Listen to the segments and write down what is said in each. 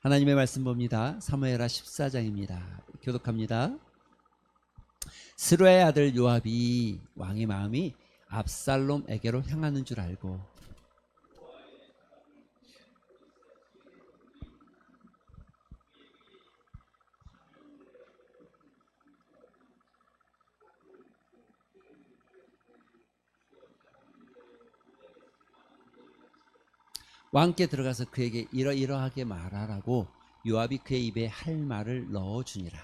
하나님의 말씀 봅니다. 사무엘하 14장입니다. 교독합니다. 스루의 아들 요압이 왕의 마음이 압살롬에게로 향하는 줄 알고 왕께 들어가서 그에게 이러이러하게 말하라고 요압이 그의 입에 할 말을 넣어 주니라.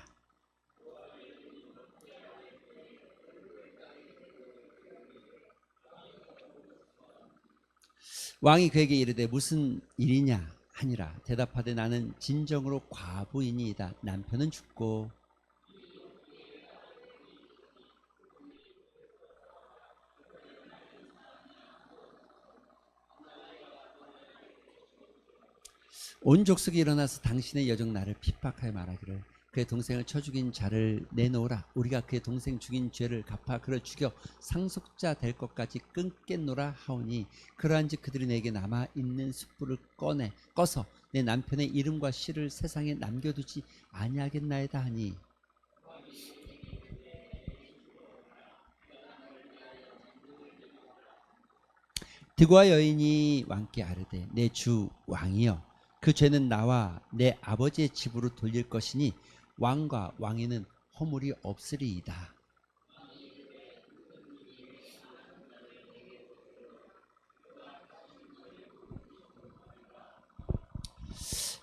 왕이 그에게 이르되 무슨 일이냐 하니라 대답하되 나는 진정으로 과부이니이다 남편은 죽고 온 족속이 일어나서 당신의 여종 나를 핍박하여 말하기를 그의 동생을 쳐 죽인 자를 내놓으라. 우리가 그의 동생 죽인 죄를 갚아 그를 죽여 상속자 될 것까지 끊겠노라 하오니 그러한즉 그들이 내게 남아 있는 숯불을 꺼내 꺼서 내 남편의 이름과 시를 세상에 남겨두지 아니하겠나이다 하니. 드고와 여인이 왕께 아르되 내 주 왕이여 그 죄는 나와 내 아버지의 집으로 돌릴 것이니 왕과 왕에는 허물이 없으리이다.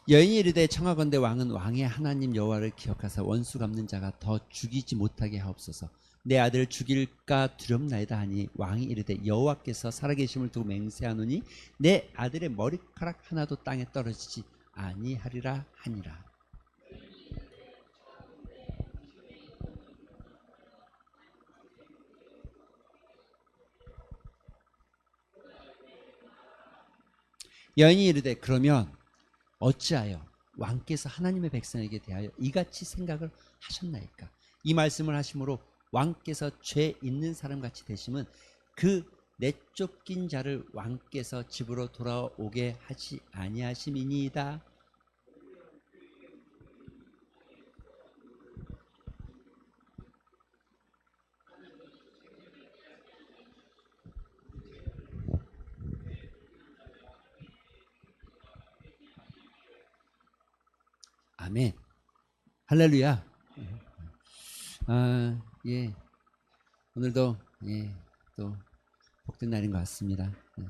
여인이 이르되 청하건대 왕은 왕의 하나님 여호와를 기억하사 원수 갚는 자가 더 죽이지 못하게 하옵소서. 내 아들을 죽일까 두렵나이다 하니 왕이 이르되 여호와께서 살아계심을 두고 맹세하노니 내 아들의 머리카락 하나도 땅에 떨어지지 아니하리라 하니라. 여인이 이르되 그러면 어찌하여 왕께서 하나님의 백성에게 대하여 이같이 생각을 하셨나이까? 이 말씀을 하심으로 왕께서 죄 있는 사람 같이 되심은 그 내쫓긴 자를 왕께서 집으로 돌아오게 하지 아니하심이니이다. 아멘. 할렐루야. 아, 예. 오늘도 예, 또 복된 날인 것 같습니다. 예.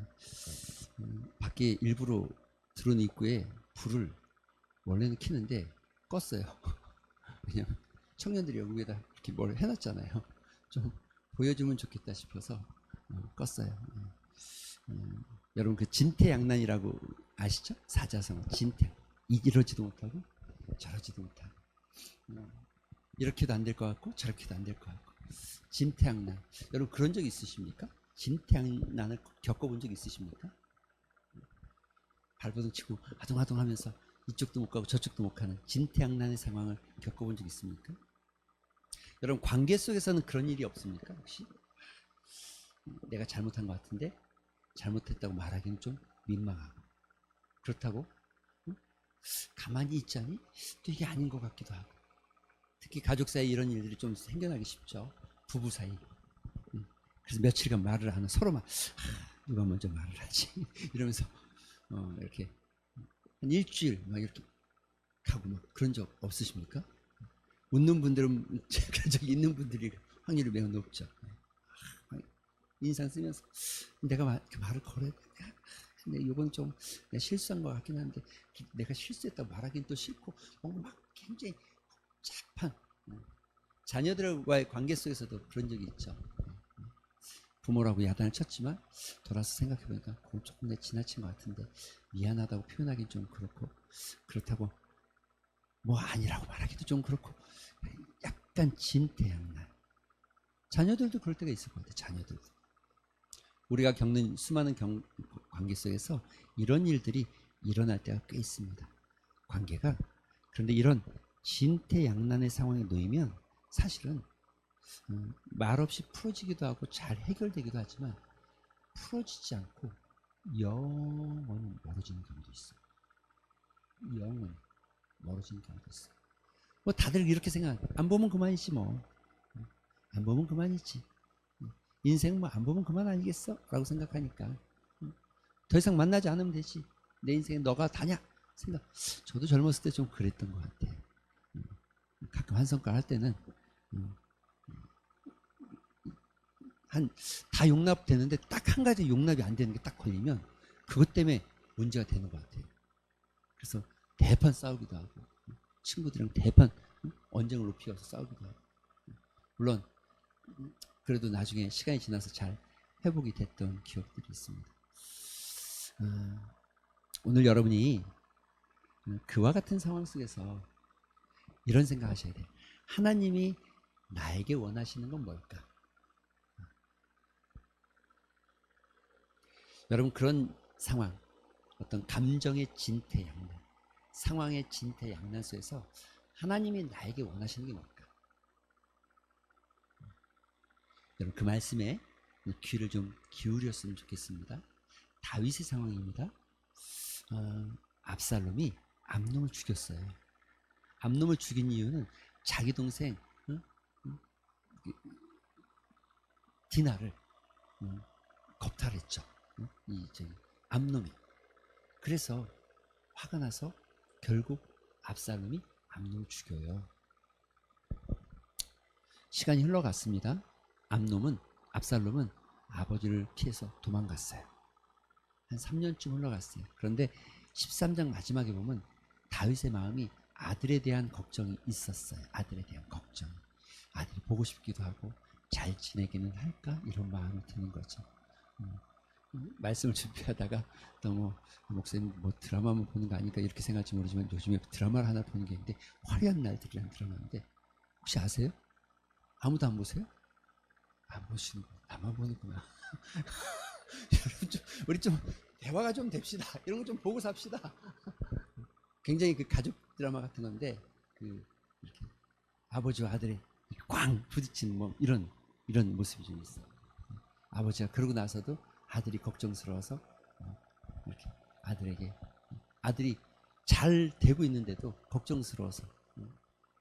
음, 밖에 일부러 들어온 입구에 불을 원래는 켜는데 껐어요. 왜냐면 청년들이 여기에다 이렇게 뭘 해놨잖아요. 좀 보여주면 좋겠다 싶어서 어, 껐어요. 예. 음, 여러분 그 진태양난이라고 아시죠? 사자성어 진태 이러지도 못하고 저러지도 못하고 어, 이렇게도 안 될 것 같고 저렇게도 안 될 것 같고 진태양난 여러분 그런 적 있으십니까? 진태양난을 겪어본 적 있으십니까? 발버둥 치고 아동아동 하면서 이쪽도 못 가고 저쪽도 못 가는 진태양난의 상황을 겪어본 적 있습니까? 여러분 관계 속에서는 그런 일이 없습니까? 혹시 내가 잘못한 것 같은데 잘못했다고 말하기는 좀 민망하고 그렇다고 응? 가만히 있자니 또 이게 아닌 것 같기도 하고 특히 가족 사이 이런 일들이 좀 생겨나기 쉽죠 부부 사이 응. 그래서 며칠간 말을 하는 서로만 하, 누가 먼저 말을 하지 이러면서 어, 이렇게 한 일주일 막 이렇게 가고 막 그런 적 없으십니까? 웃는 분들은 그런 적이 있는 분들이 확률이 매우 높죠. 아, 인상 쓰면서 내가 말, 그 말을 걸어야 돼. 근데 이건 좀 실수한 것 같긴 한데 내가 실수했다고 말하기는 또 싫고 뭔가 막 굉장히 복잡한 어, 자녀들과의 관계 속에서도 그런 적이 있죠. 어, 부모라고 야단을 쳤지만 돌아서 생각해보니까 조금 내 지나친 것 같은데 미안하다고 표현하기는 좀 그렇고 그렇다고 뭐 아니라고 말하기도 좀 그렇고 약간 진태양난 자녀들도 그럴 때가 있을 것 같아요 자녀들도. 우리가 겪는 수많은 경, 관계 속에서 이런 일들이 일어날 때가 꽤 있습니다. 관계가 그런데 이런 진태양난의 상황에 놓이면 사실은 음, 말없이 풀어지기도 하고 잘 해결되기도 하지만 풀어지지 않고 영원히 멀어지는 경우도 있어요 영원히 멀어지는 경우도 있어요. 뭐 다들 이렇게 생각, 안 보면 그만이지 뭐. 안 보면 그만이지. 인생 뭐 안 보면 그만 아니겠어? 라고 생각하니까. 더 이상 만나지 않으면 되지. 내 인생에 너가 다냐? 생각. 저도 젊었을 때 좀 그랬던 것 같아요. 음, 가끔 한성깔 할 때는 음, 한다 용납되는데 딱 한 가지 용납이 안 되는 게 딱 걸리면 그것 때문에 문제가 되는 것 같아요. 그래서 대판 싸우기도 하고 친구들이랑 대판 음, 언쟁을 높이어서 싸우기도 하고 물론 음, 그래도 나중에 시간이 지나서 잘 회복이 됐던 기억들이 있습니다. 아, 오늘 여러분이 음, 그와 같은 상황 속에서 이런 생각하셔야 돼요. 하나님이 나에게 원하시는 건 뭘까? 여러분 그런 상황, 어떤 감정의 진퇴양난, 상황의 진퇴양난 속에서 하나님이 나에게 원하시는 게 뭘까? 여러분 그 말씀에 귀를 좀 기울였으면 좋겠습니다. 다윗의 상황입니다. 어, 압살롬이 암놈을 죽였어요. 암놈을 죽인 이유는 자기 동생 응? 응? 그, 디나를 응? 겁탈했죠. 응? 이 암놈이. 그래서 화가 나서 결국 압살롬이 암놈을 죽여요. 시간이 흘러갔습니다. 암놈은 압살롬은 아버지를 피해서 도망갔어요. 한 3년쯤 흘러갔어요. 그런데 13장 마지막에 보면 다윗의 마음이 아들에 대한 걱정이 있었어요. 아들에 대한 걱정. 아들이 보고 싶기도 하고 잘 지내기는 할까 이런 마음이 드는 거죠. 음, 음, 말씀을 준비하다가 너무 목사님 뭐 드라마만 보는 거 아닐까 이렇게 생각할지 모르지만 요즘에 드라마를 하나 보는 게 있는데 화려한 날들이라는 드라마인데 혹시 아세요? 아무도 안 보세요? 안 보시는 거 나만 보는구나. 여러분 좀 우리 좀 대화가 좀 됩시다. 이런 거 좀 보고 삽시다. 굉장히 그 가족 드라마 같은 건데 그 이렇게 아버지와 아들이 꽝 부딪히는 뭐 이런 이런 모습이 좀 있어요. 아버지가 그러고 나서도 아들이 걱정스러워서 어, 이렇게 아들에게 아들이 잘 되고 있는데도 걱정스러워서 어,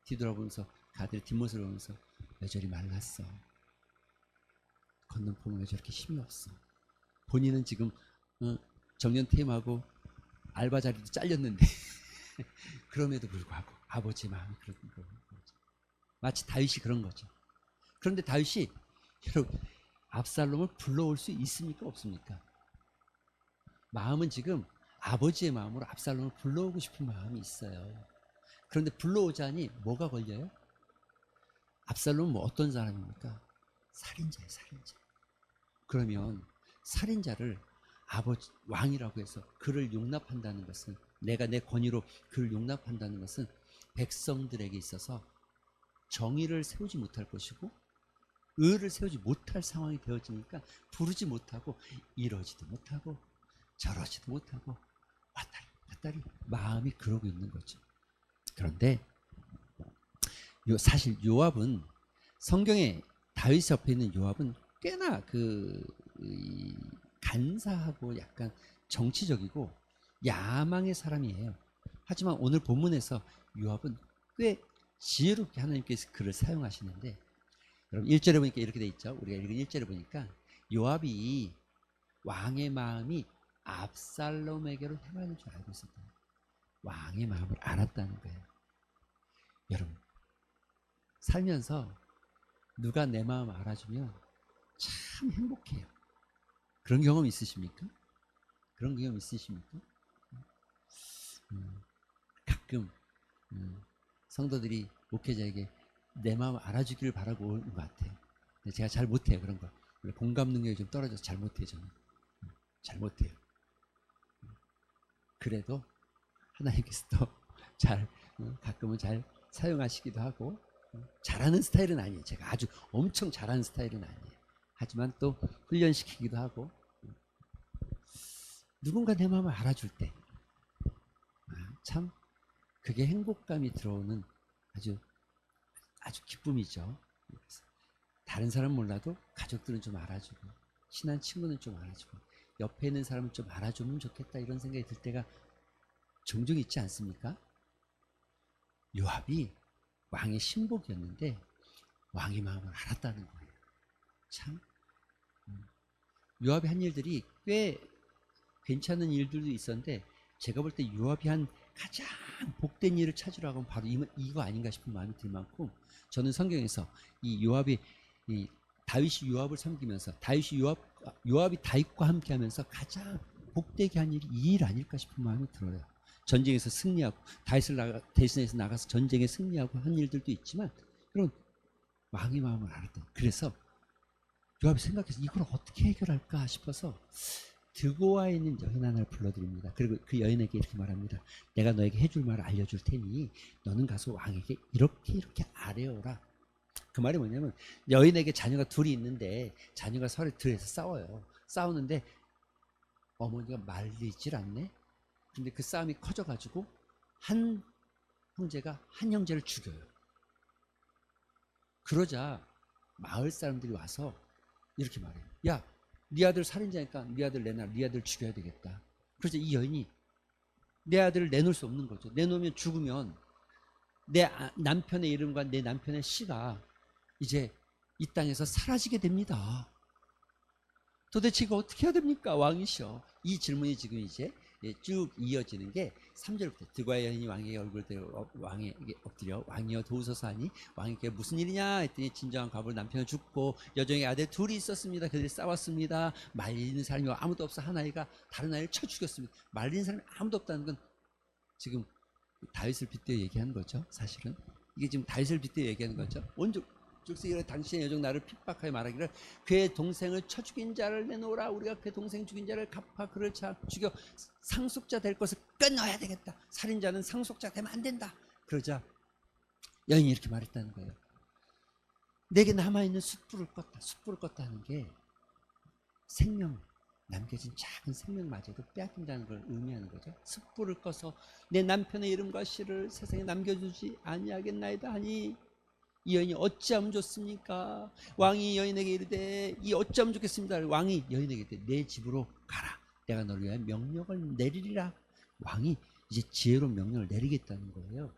뒤돌아보면서 그 아들의 뒷모습을 보면서 왜 저리 말랐어? 폼은 왜 저렇게 힘이 없어? 본인은 지금 어, 정년 퇴임하고 알바 자리도 잘렸는데 그럼에도 불구하고 아버지 마음이 그런 거죠. 마치 다윗이 그런 거죠. 그런데 다윗이 여러분 압살롬을 불러올 수 있습니까 없습니까? 마음은 지금 아버지의 마음으로 압살롬을 불러오고 싶은 마음이 있어요. 그런데 불러오자니 뭐가 걸려요? 압살롬은 뭐 어떤 사람입니까? 살인자예요, 살인자. 그러면 살인자를 아버지 왕이라고 해서 그를 용납한다는 것은 내가 내 권위로 그를 용납한다는 것은 백성들에게 있어서 정의를 세우지 못할 것이고 의를 세우지 못할 상황이 되어지니까 부르지 못하고 이러지도 못하고 저러지도 못하고 왔다리 갔다리 마음이 그러고 있는 거죠. 그런데 요 사실 요압은 성경에 다윗 옆에 있는 요압은 꽤나 그 이, 간사하고 약간 정치적이고 야망의 사람이에요. 하지만 오늘 본문에서 요압은 꽤 지혜롭게 하나님께서 그를 사용하시는데 여러분 1절에 보니까 이렇게 돼 있죠. 우리가 읽은 1절에 보니까 요압이 왕의 마음이 압살롬에게로 향하는 줄 알고 있었다. 왕의 마음을 알았다는 거예요. 여러분 살면서 누가 내 마음 알아주면 참 행복해요. 그런 경험 있으십니까? 그런 경험 있으십니까? 음, 가끔 음, 성도들이 목회자에게 내 마음 알아주기를 바라고 오는 것 같아요. 제가 잘 못해요 그런 거. 공감 능력이 좀 떨어져서 잘 못해요 저는. 음, 잘 못해요. 음, 그래도 하나님께서 또잘 어, 가끔은 잘 사용하시기도 하고 어, 잘하는 스타일은 아니에요. 제가 아주 엄청 잘하는 스타일은 아니에요. 하지만 또 훈련시키기도 하고 누군가 내 마음을 알아줄 때, 아, 참 그게 행복감이 들어오는 아주 아주 기쁨이죠. 다른 사람 몰라도 가족들은 좀 알아주고 친한 친구는 좀 알아주고 옆에 있는 사람은 좀 알아주면 좋겠다 이런 생각이 들 때가 종종 있지 않습니까? 요압이 왕의 신복이었는데 왕의 마음을 알았다는 거예요. 참 음. 요압이 한 일들이 꽤 괜찮은 일들도 있었는데 제가 볼 때 요압이 한 가장 복된 일을 찾으라고 하면 바로 이, 이거 아닌가 싶은 마음이 들 만큼 저는 성경에서 이 요압이 이 다윗이 요압을 섬기면서 다윗이 요압 요압이 다윗과 함께하면서 가장 복되게 한 일이 이 일 아닐까 싶은 마음이 들어요. 전쟁에서 승리하고 다윗을 나가 대신해서 나가서 전쟁에 승리하고 한 일들도 있지만 이런 왕의 마음을 알았던. 그래서 요압이 생각해서 이걸 어떻게 해결할까 싶어서 드고아에 있는 여인 하나를 불러드립니다. 그리고 그 여인에게 이렇게 말합니다. 내가 너에게 해줄 말을 알려줄 테니 너는 가서 왕에게 이렇게 이렇게 아뢰어라. 그 말이 뭐냐면 여인에게 자녀가 둘이 있는데 자녀가 서로 들에서 싸워요. 싸우는데 어머니가 말리질 않네. 근데 그 싸움이 커져가지고 한 형제가 한 형제를 죽여요. 그러자 마을 사람들이 와서 이렇게 말해요. 야, 네 아들 살인자니까 네 아들 내놔, 네 아들 죽여야 되겠다. 그래서 이 여인이 내 아들을 내놓을 수 없는 거죠. 내놓으면 죽으면 내 아- 남편의 이름과 내 남편의 씨가 이제 이 땅에서 사라지게 됩니다. 도대체 이거 어떻게 해야 됩니까? 왕이셔. 이 질문이 지금 이제 예, 쭉 이어지는 게 3절부터 드과의 여인이 왕에게 얼굴 들어 어, 왕에게 엎드려 왕이여 도우소서 하니 왕에게 무슨 일이냐 했더니 진정한 과부를 남편을 죽고 여종의 아들 둘이 있었습니다. 그들이 싸웠습니다. 말리는 사람이 아무도 없어 한 아이가 다른 아이를 쳐 죽였습니다. 말리는 사람이 아무도 없다는 건 지금 다윗을 빗대어 얘기하는 거죠. 사실은 이게 지금 다윗을 빗대어 얘기하는 거죠. 온죽 즉시 당신의 여종 나를 핍박하여 말하기를 그의 동생을 쳐 죽인 자를 내놓으라. 우리가 그의 동생 죽인 자를 갚아 그를 차 죽여 상속자 될 것을 끊어야 되겠다. 살인자는 상속자 되면 안 된다. 그러자 여인이 이렇게 말했다는 거예요. 내게 남아있는 숯불을 껐다. 숯불을 껐다 하는 게 생명 남겨진 작은 생명마저도 빼앗긴다는 걸 의미하는 거죠. 숯불을 꺼서 내 남편의 이름과 씨를 세상에 남겨주지 아니하겠나이다 하니 이 여인이 어찌하면 좋습니까? 왕이 여인에게 이르되 이 어찌하면 좋겠습니다. 왕이 여인에게 이르되 내 집으로 가라. 내가 너를 위하여 명령을 내리리라. 왕이 이제 지혜로운 명령을 내리겠다는 거예요.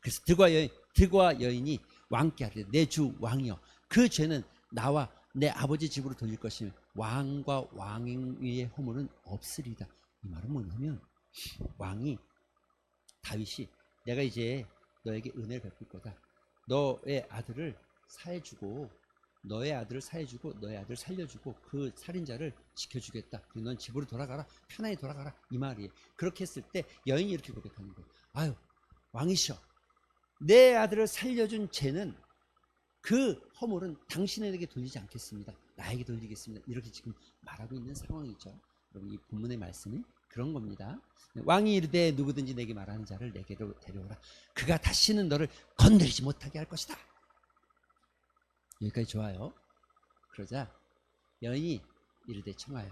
그래서 드과 여인, 드과 여인이 왕께 하되 내 주 왕이여 그 죄는 나와 내 아버지 집으로 돌릴 것이며 왕과 왕위의 허물은 없으리다. 이 말은 뭐냐면 왕이 다윗이 내가 이제 너에게 은혜를 베풀 거다. 너의 아들을 사해주고 너의 아들을 사해주고 너의 아들을 살려주고 그 살인자를 지켜주겠다. 넌 집으로 돌아가라. 편안히 돌아가라. 이 말이에요. 그렇게 했을 때 여인이 이렇게 고백하는 거예요. 아유 왕이셔. 내 아들을 살려준 죄는 그 허물은 당신에게 돌리지 않겠습니다. 나에게 돌리겠습니다. 이렇게 지금 말하고 있는 상황이죠. 여러분 이 본문의 말씀이 그런 겁니다. 왕이 이르되 누구든지 내게 말하는 자를 내게로 데려오라. 그가 다시는 너를 건드리지 못하게 할 것이다. 여기까지 좋아요. 그러자 여인이 이르되 청하여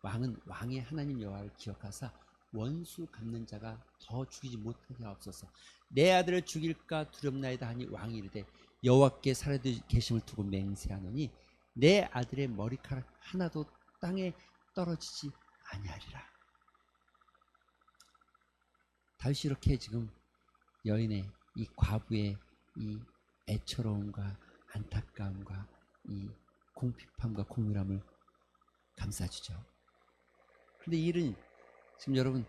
왕은 왕의 하나님 여호와를 기억하사 원수 갚는 자가 더 죽이지 못하게 하옵소서. 내 아들을 죽일까 두렵나이다 하니 왕이 이르되 여호와께 살아도 계심을 두고 맹세하노니 내 아들의 머리카락 하나도 땅에 떨어지지 아니하리라. 다윗이 이렇게 지금 여인의 이 과부의 이 애처로움과 안타까움과 이 공핍함과 공률함을 감싸주죠. 근데 이 일은 지금 여러분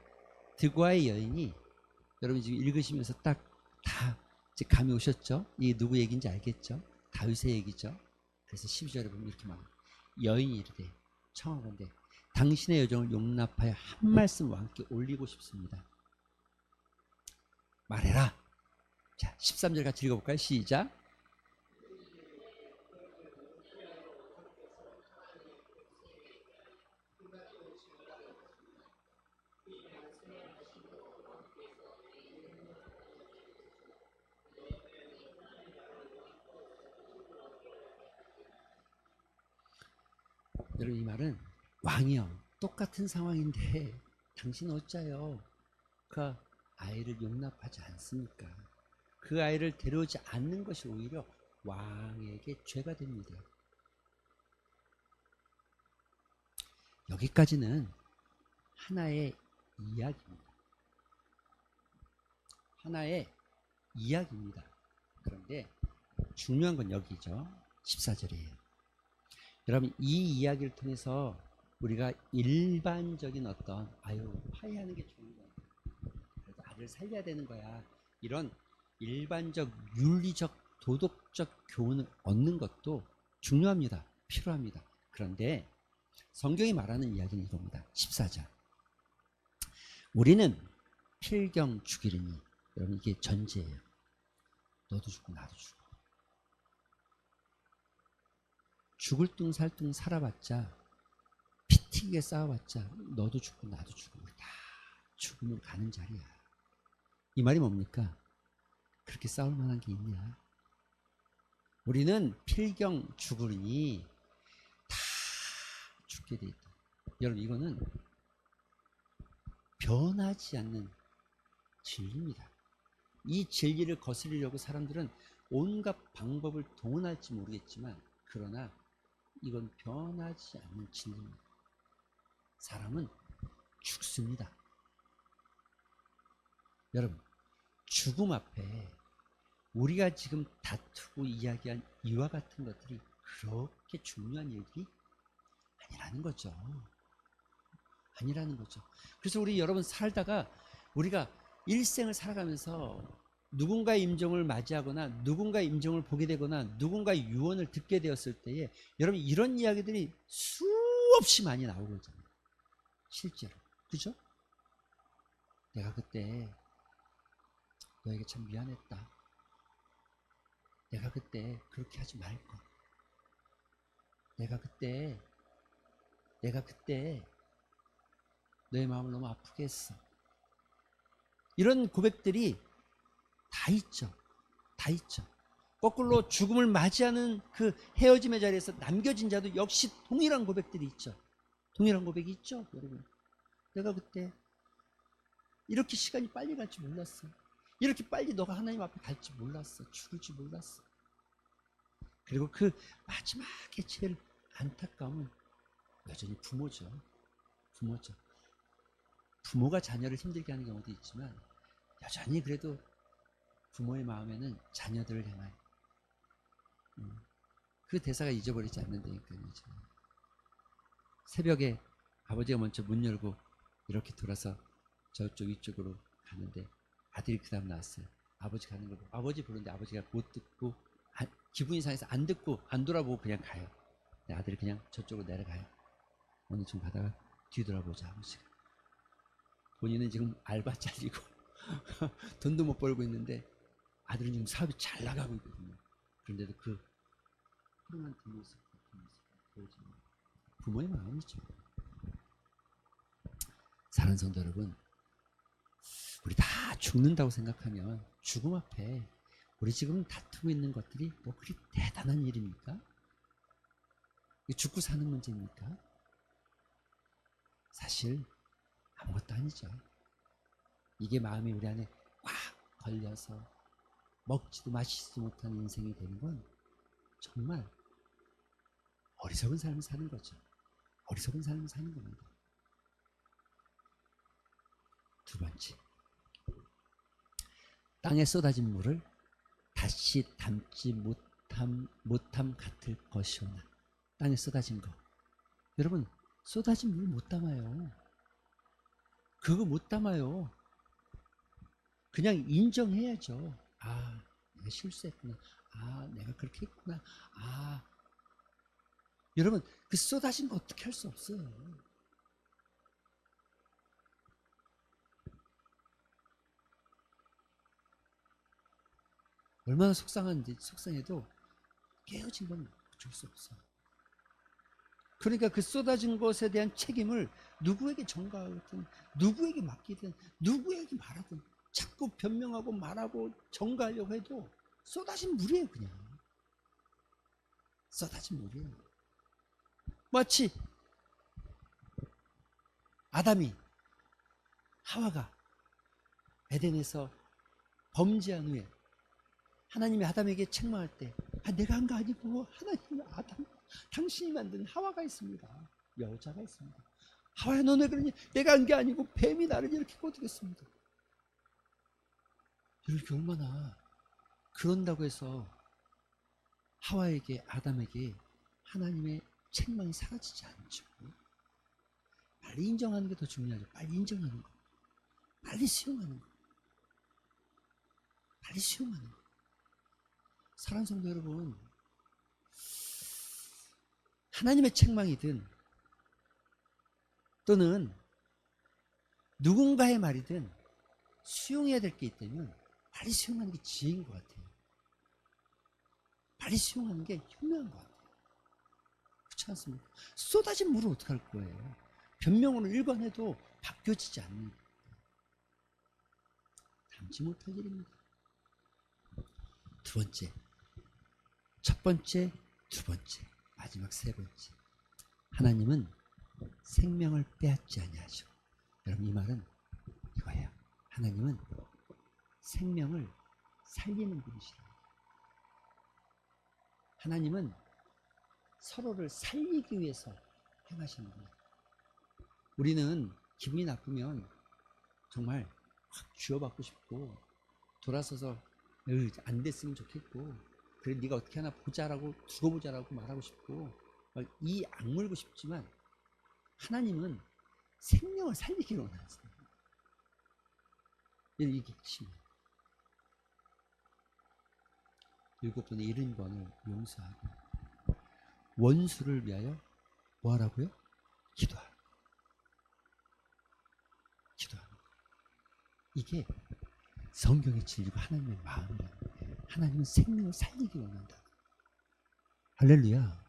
드과의 여인이 여러분 지금 읽으시면서 딱 다 이제 감이 오셨죠? 이게 누구 얘기인지 알겠죠? 다윗의 얘기죠. 그래서 12절에 보면 이렇게 말합니다. 여인이 이르되 청하건대 당신의 여정을 용납하여 한 말씀 왕께 올리고 싶습니다. 말해라. 자, 13절 같이 읽어볼까요? 시작. 여러분 이 말은 왕이요 똑같은 상황인데 당신 어짜요? 그 아이를 용납하지 않습니까? 그 아이를 데려오지 않는 것이 오히려 왕에게 죄가 됩니다. 여기까지는 하나의 이야기입니다. 하나의 이야기입니다. 그런데 중요한 건 여기죠. 14절이에요. 여러분 이 이야기를 통해서 우리가 일반적인 어떤 아유 화해하는 게 좋은 거야. 아들 살려야 되는 거야. 이런 일반적 윤리적 도덕적 교훈을 얻는 것도 중요합니다. 필요합니다. 그런데 성경이 말하는 이야기는 이겁니다. 14절. 우리는 필경 죽이리니 여러분 이게 전제예요. 너도 죽고 나도 죽어. 죽을 둥 살아봤자 피튀기게 싸워봤자 너도 죽고 나도 죽고 다 죽으면 가는 자리야. 이 말이 뭡니까? 그렇게 싸울 만한 게 있냐? 우리는 필경 죽으리니 다 죽게 돼 있다. 여러분 이거는 변하지 않는 진리입니다. 이 진리를 거스르려고 사람들은 온갖 방법을 동원할지 모르겠지만 그러나 이건 변하지 않는 진리입니다. 사람은 죽습니다. 여러분, 죽음 앞에 우리가 지금 다투고 이야기한 이와 같은 것들이 그렇게 중요한 일이 아니라는 거죠. 아니라는 거죠. 그래서 우리 여러분 살다가 우리가 일생을 살아가면서 누군가의 임종을 맞이하거나 누군가의 임종을 보게 되거나 누군가의 유언을 듣게 되었을 때에 여러분 이런 이야기들이 수없이 많이 나오고 있잖아요. 실제로. 그죠? 내가 그때 너에게 참 미안했다. 내가 그때 그렇게 하지 말걸. 내가 그때 내가 그때 너의 마음을 너무 아프게 했어. 이런 고백들이 다 있죠. 다 있죠. 거꾸로 죽음을 맞이하는 그 헤어짐의 자리에서 남겨진 자도 역시 동일한 고백들이 있죠. 동일한 고백이 있죠, 여러분. 내가 그때 이렇게 시간이 빨리 갈 줄 몰랐어. 이렇게 빨리 너가 하나님 앞에 갈줄 몰랐어. 죽을 줄 몰랐어. 그리고 그 마지막에 제일 안타까움은 여전히 부모죠. 부모죠. 부모가 자녀를 힘들게 하는 경우도 있지만 여전히 그래도 부모의 마음에는 자녀들을 향한 음, 그 대사가 잊어버리지 않는다니까요. 지금. 새벽에 아버지가 먼저 문 열고 이렇게 돌아서 저쪽 위쪽으로 가는데 아들이 그 다음 나왔어요. 아버지 가는 걸 보고 아버지 부르는데 아버지가 못 듣고 안- 기분 이 상해서 안 듣고 안 돌아보고 그냥 가요. 근데 아들이 그냥 저쪽으로 내려가요. 어느 좀 가다가 뒤돌아보자 아버지가. 본인은 지금 알바 잘리고 돈도 못 벌고 있는데 아들은 지금 사업이 잘 나가고 있거든요. 그런데도 그 푸른한 뒷모습, 뒷모습 보여지는 부모의 마음이죠. 사는 성도 여러분, 우리 다 죽는다고 생각하면 죽음 앞에 우리 지금 다투고 있는 것들이 뭐 그리 대단한 일입니까? 죽고 사는 문제입니까? 사실 아무것도 아니죠. 이게 마음이 우리 안에 꽉 걸려서 먹지도 마시지도 못하는 인생이 되는 건 정말 어리석은 삶을 사는 거죠. 어리석은 삶을 사는 겁니다. 두 번째. 땅에 쏟아진 물을 다시 담지 못함, 못함 같을 것이오나. 땅에 쏟아진 거. 여러분, 쏟아진 물 못 담아요. 그거 못 담아요. 그냥 인정해야죠. 아, 내가 실수했구나. 아, 내가 그렇게 했구나. 아. 여러분, 그 쏟아진 거 어떻게 할 수 없어요. 얼마나 속상한지, 속상해도 깨어진 건 어쩔 수 없어. 그러니까 그 쏟아진 것에 대한 책임을 누구에게 전가하든, 누구에게 맡기든, 누구에게 말하든, 자꾸 변명하고 말하고 전가하려고 해도 쏟아진 물이에요, 그냥. 쏟아진 물이에요. 마치 아담이 하와가 에덴에서 범죄한 후에 하나님이 아담에게 책망할 때 아, 내가 한 거 아니고 하나님이 아담 당신이 만든 하와가 있습니다. 여자가 있습니다. 하와야 너네 그러니 내가 한 게 아니고 뱀이 나를 이렇게 꼬드겼습니다. 이렇게 얼마나 그런다고 해서 하와에게 아담에게 하나님의 책망이 사라지지 않죠. 빨리 인정하는 게 더 중요하죠. 빨리 인정하는 거. 빨리 수용하는 거. 빨리 수용하는 거. 사랑하는 성도 여러분, 하나님의 책망이든 또는 누군가의 말이든 수용해야 될 게 있다면 빨리 수용하는 게 지혜인 것 같아요. 빨리 수용하는 게 현명한 것 같아요. 그렇지 않습니까? 쏟아진 물을 어떡할 거예요? 변명으로 일관해도 바뀌어지지 않는 담지 못할 일입니다. 두 번째, 첫 번째, 두 번째, 마지막 세 번째. 하나님은 생명을 빼앗지 아니하시고 여러분 이 말은 이거예요. 하나님은 생명을 살리는 분이시라. 하나님은 서로를 살리기 위해서 행하시는 거예요. 우리는 기분이 나쁘면 정말 확 쥐어받고 싶고 돌아서서 으, 안 됐으면 좋겠고 그래 네가 어떻게 하나 보자라고 두고 보자라고 말하고 싶고 막이 악물고 싶지만 하나님은 생명을 살리기를 원하세요. 이게 핵심이에요. 일곱 번에 일흔 번을 용서하고 원수를 위하여 뭐하라고요? 기도하라. 기도하라. 이게 성경의 진리고 하나님의 마음이에요. 하나님은 생명을 살리기 원한다. 할렐루야.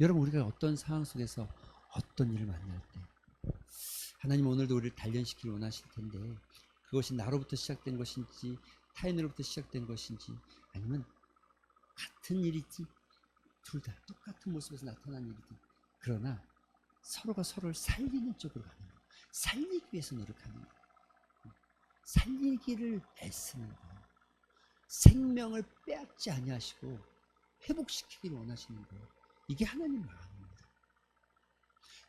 여러분 우리가 어떤 상황 속에서 어떤 일을 만날 때 하나님 오늘도 우리를 단련시키길 원하실 텐데 그것이 나로부터 시작된 것인지 타인으로부터 시작된 것인지 아니면 같은 일이지 둘 다 똑같은 모습에서 나타난 일이든 그러나 서로가 서로를 살리는 쪽으로 가는 거 살리기 위해서 노력하는 거 살리기를 애쓰는 거 생명을 빼앗지 아니하시고 회복시키기를 원하시는 거 이게 하나님 마음입니다.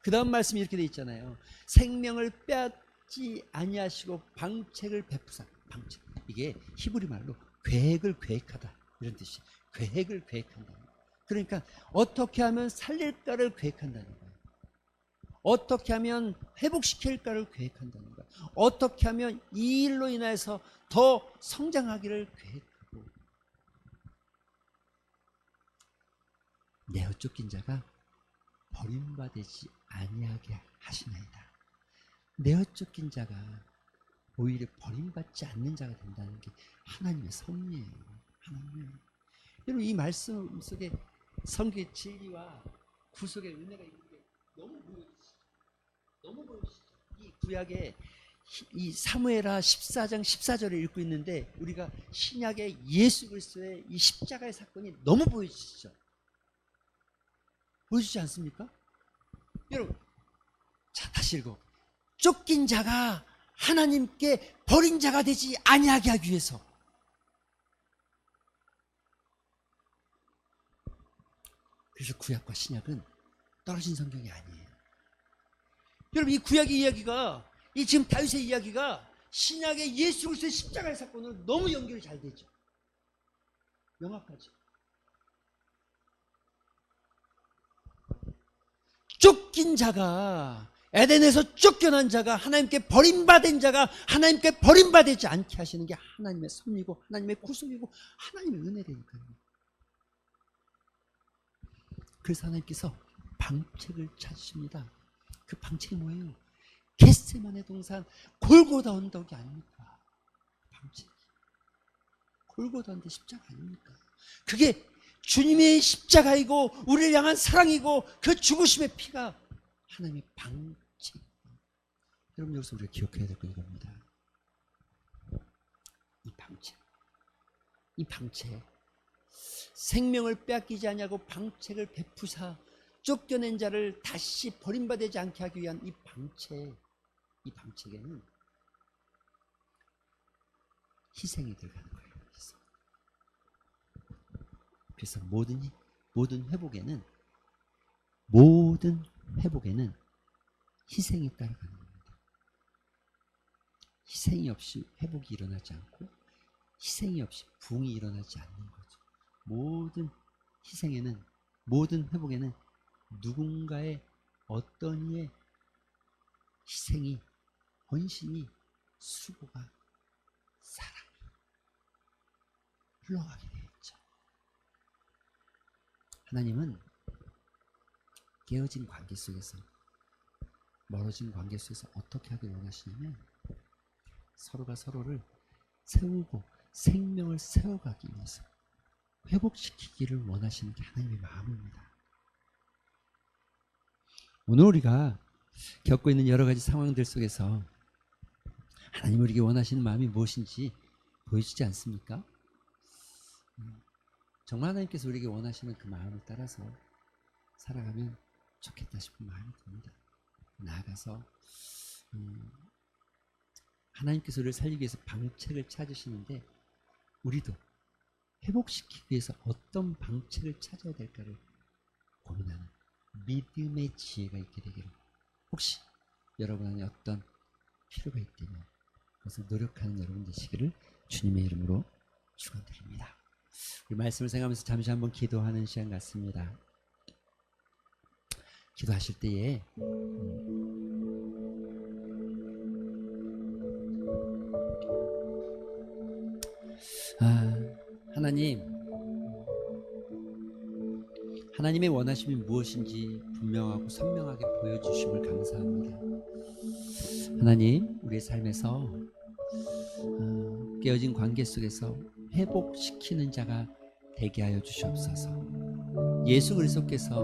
그 다음 말씀이 이렇게 돼 있잖아요. 생명을 빼앗지 아니하시고 방책을 베푸사 방책. 이게 히브리 말로 계획을 계획하다 이런 뜻이 계획을 계획한다 그러니까 어떻게 하면 살릴까를 계획한다는 거예요. 어떻게 하면 회복시킬까를 계획한다는 거예요. 어떻게 하면 이 일로 인해서 더 성장하기를 계획하고 내 어 쫓긴 자가 버림받지 아니하게 하시나이다. 내 어 쫓긴 자가 오히려 버림받지 않는 자가 된다는 게 하나님의 섭리예요. 하나님의 여러분 이 말씀 속에 성경의 진리와 구속의 은혜가 있는 게 너무 보여지시죠. 너무 보여지시죠. 이 구약의 이 사무엘하 14장 14절을 읽고 있는데 우리가 신약의 예수 그리스도의 이 십자가의 사건이 너무 보여지시죠. 보여주지 않습니까? 여러분, 자 다시 읽어. 쫓긴 자가 하나님께 버린 자가 되지 아니하게 하기 위해서. 그래서 구약과 신약은 떨어진 성경이 아니에요. 여러분 이 구약의 이야기가 이 지금 다윗의 이야기가 신약의 예수 그리스도의 십자가의 사건으로 너무 연결이 잘 되죠. 명확하죠. 쫓긴 자가 에덴에서 쫓겨난 자가 하나님께 버림받은 자가 하나님께 버림받지 않게 하시는 게 하나님의 섭리고 하나님의 구속이고 하나님의 은혜되니까요. 그래서 하나님께서 방책을 찾으십니다. 그 방책이 뭐예요? 겟세만의 동산 골고다 언덕이 아닙니까? 방책이 골고다 언덕 십자가 아닙니까? 그게 주님의 십자가이고 우리를 향한 사랑이고 그 죽으심의 피가 하나님의 방책. 여러분 여기서 우리가 기억해야 될거 이겁니다. 이 방책. 이 방책. 생명을 빼앗기지 않냐고 방책을 베푸사 쫓겨낸 자를 다시 버림받지 않게 하기 위한 이 방책. 이 방책에는 희생이 들어가는 거예요. 그래서 모든 모든 회복에는 모든 회복에는 희생이 따라가는 겁니다. 희생이 없이 회복이 일어나지 않고 희생이 없이 부흥이 일어나지 않는 거죠. 모든 희생에는 모든 회복에는 누군가의 어떤 이의 희생이 헌신이 수고가 사랑이 흘러가게 있죠. 하나님은 깨어진 관계 속에서 멀어진 관계 속에서 어떻게 하길 원하시냐면 서로가 서로를 세우고 생명을 세워가기 위해서 회복시키기를 원하시는 게 하나님의 마음입니다. 오늘 우리가 겪고 있는 여러 가지 상황들 속에서 하나님 우리에게 원하시는 마음이 무엇인지 보여지지 않습니까? 음, 정말 하나님께서 우리에게 원하시는 그 마음을 따라서 살아가면 좋겠다 싶은 마음이 듭니다. 나아가서 음, 하나님께서 우리를 살리기 위해서 방책을 찾으시는데 우리도 회복시키기 위해서 어떤 방책을 찾아야 될까를 고민하는 믿음의 지혜가 있게 되기를 혹시 여러분 안에 어떤 필요가 있다면 그것을 노력하는 여러분 되시기를 주님의 이름으로 축원드립니다. 우리 말씀을 생각하면서 잠시 한번 기도하는 시간 같습니다. 기도하실 때에 아, 하나님 하나님의 원하심이 무엇인지 분명하고 선명하게 보여주심을 감사합니다. 하나님, 우리의 삶에서 어, 깨어진 관계 속에서 회복시키는 자가 되게 하여 주시옵소서. 예수 그리스도께서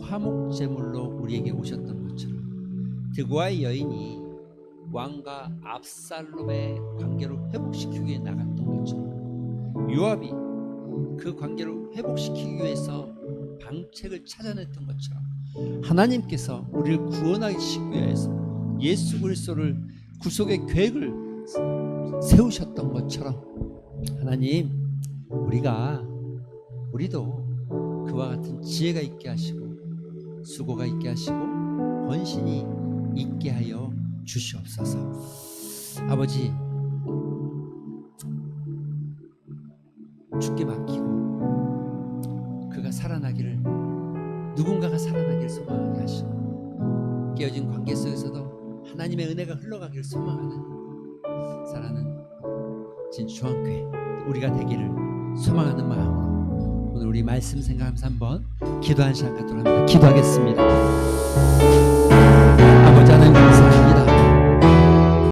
화목 제물로 우리에게 오셨던 것처럼 드고아의 여인이 왕과 압살롬의 관계를 회복시키기 위해 나갔던 것처럼 요압이 그 관계를 회복시키기 위해서 방책을 찾아냈던 것처럼 하나님께서 우리를 구원하시기 위해서 예수 그리스도를 구속의 계획을 세우셨던 것처럼 하나님 우리가 우리도 그와 같은 지혜가 있게 하시고 수고가 있게 하시고 헌신이 있게 하여 주시옵소서. 아버지 죽게 맡기고 그가 살아나기를 누군가가 살아나기를 소망하게 하시고 깨어진 관계 속에서도 하나님의 은혜가 흘러가기를 소망하는 살아는 진주한교회 우리가 되기를 소망하는 마음으로 오늘 우리 말씀 생각하면서 한번 기도한 시간 갖도록 합니다. 기도하겠습니다.